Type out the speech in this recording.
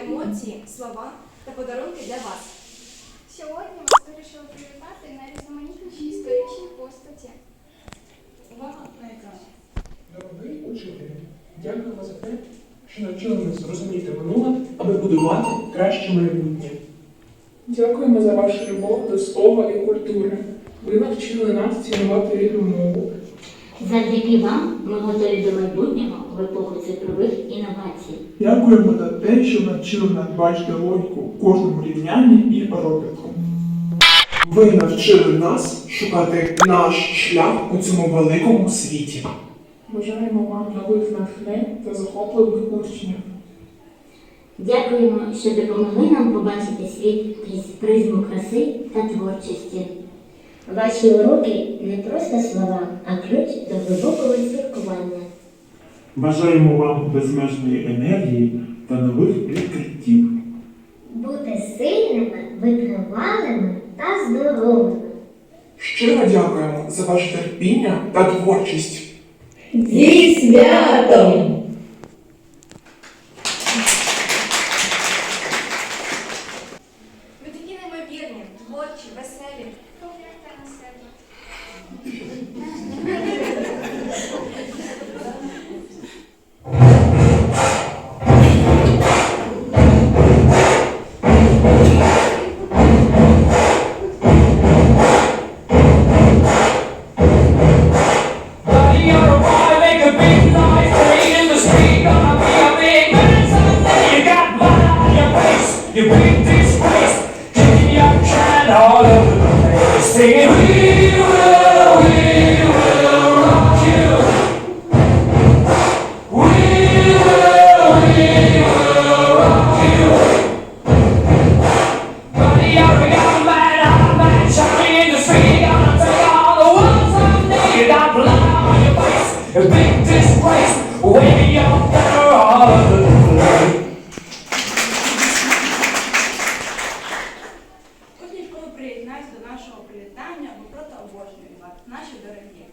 емоції, слова та подарунки для вас. Сьогодні вас вирішили привітати найрізноманітніші історичні постаті. Увага на екран. Дорогий учителю, дякуємо за те, що навчили нас зрозуміти минуле, аби будувати краще майбутнє. Дякуємо за вашу любов до слова і культури. Ви навчили нас цінувати рідну мову. Завдяки вам ми готові до майбутнього в епоху цифрових інновацій. Дякуємо за те, що навчили нас бачити логіку в кожному рівнянні і розвитку. Ви навчили нас шукати наш шлях у цьому великому світі. Бажаємо вам нових натхнень та захопливих учнів. Дякуємо, що допомогли нам побачити світ крізь призму краси та творчості. Ваші уроки не просто слова, а ключ до глибокого спілкування. Бажаємо вам безмежної енергії та нових відкриттів. Бути сильними, витривалими та здоровими. Щиро дякуємо за ваше терпіння та творчість. Зі святом! You big disgrace, kicking your can all over the place, singing, We will, we will rock you. We will, we will rock you. Buddy, shouting in the street, all the blood on your face, a big привітання, бо проти обожнюю вас, наші дорогі.